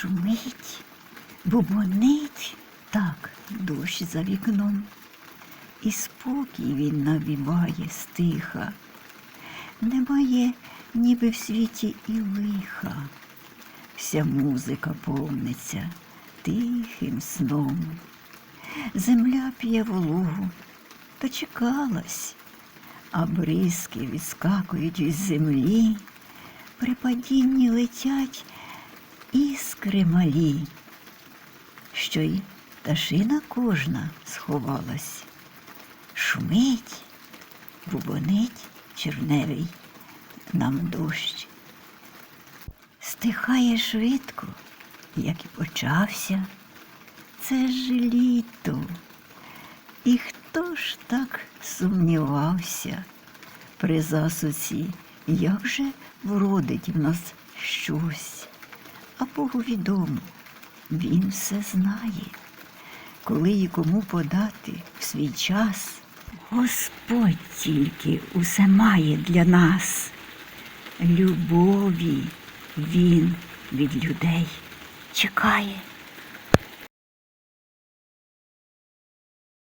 Шумить, бубонить так дощ за вікном, і спокій він навіває стиха. Немає ніби в світі і лиха. Вся музика повниться тихим сном. Земля п'є вологу, дочекалась, а бризки відскакують із землі, при падінні летять іскри малі, що й пташина кожна сховалась. Шумить, бубонить черневий нам дощ. Стихає швидко, як і почався. Це ж літо. І хто ж так сумнівався при засуці, як же вродить в нас щось? А Богу відомо, він все знає, коли і кому подати в свій час. Господь тільки усе має для нас. Любові він від людей чекає.